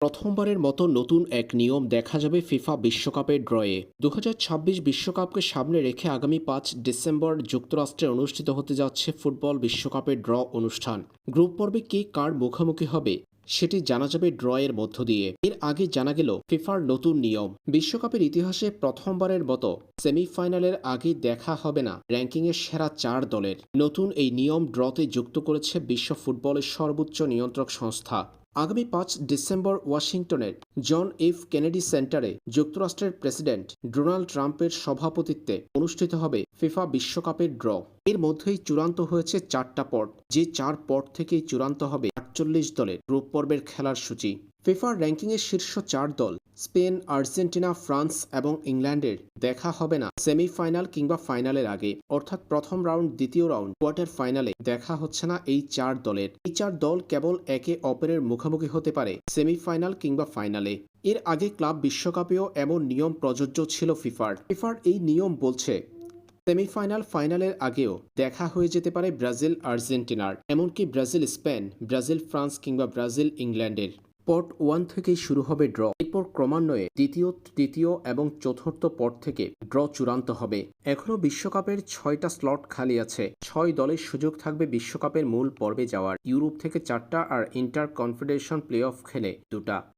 প্রথমবারের মতো নতুন এক নিয়ম দেখা যাবে ফিফা বিশ্বকাপের ড্রয়ে। দু বিশ্বকাপকে সামনে রেখে আগামী পাঁচ ডিসেম্বর যুক্তরাষ্ট্রে অনুষ্ঠিত হতে যাচ্ছে ফুটবল বিশ্বকাপের ড্র অনুষ্ঠান। গ্রুপ পর্বে কে কার মুখোমুখি হবে, সেটি জানা যাবে ড্রয়ের মধ্য দিয়ে। এর আগে জানা গেল ফিফার নতুন নিয়ম। বিশ্বকাপের ইতিহাসে প্রথমবারের মতো সেমিফাইনালের আগে দেখা হবে না র্যাঙ্কিংয়ের সেরা চার দলের। নতুন এই নিয়ম ড্রতে যুক্ত করেছে বিশ্ব ফুটবলের সর্বোচ্চ নিয়ন্ত্রক সংস্থা। আগামী পাঁচ ডিসেম্বর ওয়াশিংটনের জন এফ কেনেডি সেন্টারে যুক্তরাষ্ট্রের প্রেসিডেন্ট ডোনাল্ড ট্রাম্পের সভাপতিত্বে অনুষ্ঠিত হবে ফিফা বিশ্বকাপের ড্র। এর মধ্যেই চূড়ান্ত হয়েছে চারটা পট যে চার পট থেকেই চূড়ান্ত হবে আটচল্লিশ দলের গ্রুপ পর্বের খেলার সূচি। ফিফার র্যাঙ্কিংয়ের শীর্ষ চার দল, স্পেন, আর্জেন্টিনা, ফ্রান্স এবং ইংল্যান্ডের দেখা হবে না সেমিফাইনাল কিংবা ফাইনালের আগে। অর্থাৎ প্রথম রাউন্ড, দ্বিতীয় রাউন্ড, কোয়ার্টার ফাইনালে দেখা হচ্ছে না এই চার দলের। এই চার দল কেবল একে অপরের মুখোমুখি হতে পারে, সেমিফাইনাল কিংবা ফাইনালে। এর আগে ক্লাব বিশ্বকাপেও এমন নিয়ম প্রযোজ্য ছিল ফিফার। ফিফার এই নিয়ম বলছে, সেমিফাইনাল ফাইনালের আগেও দেখা হয়ে যেতে পারে ব্রাজিল আর্জেন্টিনার এমনকি ব্রাজিল স্পেন ব্রাজিল ফ্রান্স কিংবা ব্রাজিল ইংল্যান্ডের পট ওয়ান থেকে শুরু হবে ড্র। এরপর ক্রমান্বয়ে দ্বিতীয়, তৃতীয় এবং চতুর্থ পট থেকে ড্র চূড়ান্ত হবে। এখনও বিশ্বকাপের ছয়টা স্লট খালি আছে। ছয় দলের সুযোগ থাকবে বিশ্বকাপের মূল পর্বে যাওয়ার। ইউরোপ থেকে চারটা আর ইন্টার কনফেডারেশন প্লে অফ খেলে দুটা।